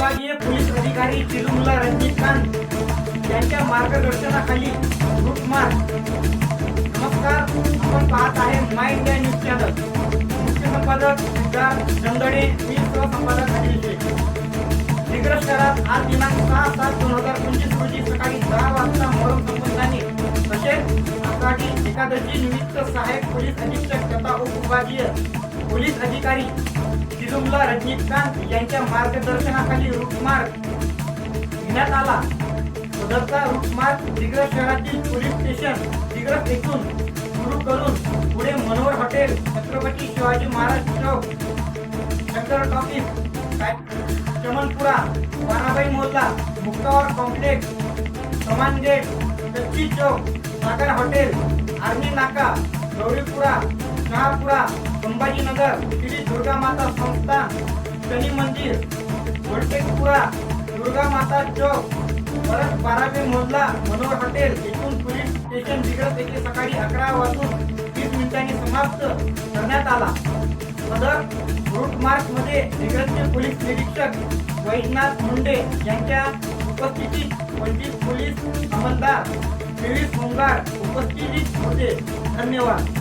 विभागीय पोलीस अधिकारी चिलुमला रंजित खान यांच्या मार्गदर्शनाखाली रूट नमस्कार आपण पाहत आहे माय इंडिया न्यूज चॅनल. मुख्य संपादक सिद्धार्थ चंदडे मी सहसंपादक अनिल शेख. शहरात आज दिनांक सहा सात दोन हजार पंचवीस रोजी सकाळी दहा वाजता मोहरम संबंधाने तसेच आषाढी एकादशी निमित्त सहाय्यक पोलीस अधीक्षक तथा उपविभागीय पोलीस अधिकारी तिरुमला रजनीकांत यांच्या मार्गदर्शनाखाली रूटमार्ग घेण्यात आला. सदरचा रूटमार्ग दिग्रस शहरातील पोलीस स्टेशन दिग्रस येथून सुरू करून पुढे मनोहर हॉटेल छत्रपती शिवाजी महाराज चौक शंकर टॉकीज चमनपुरा वानाबाई मोहल्ला मुक्तावर कॉम्प्लेक्स समान गेट कच्ची चौक सागर हॉटेल आर्मी नाका गौरीपुरा शहापुरा संभाजीनगर श्री दुर्गा माता संस्थान शनी मंदिर वडटेकपुरा दुर्गा माता चौक परत बारावे मोहल्ला मनोहर हॉटेल एकूण पोलीस स्टेशन बिघडत येथे सकाळी अकरा वाजून वीस मिनिटांनी समाप्त करण्यात आला. सदर रूट मार्च मध्ये दिग्रसचे पोलीस निरीक्षक वैजनाथ मुंडे यांच्या उपस्थितीत पंचवीस पोलीस अंमलदार तेवीस होमगार्ड उपस्थितीत होते. धन्यवाद.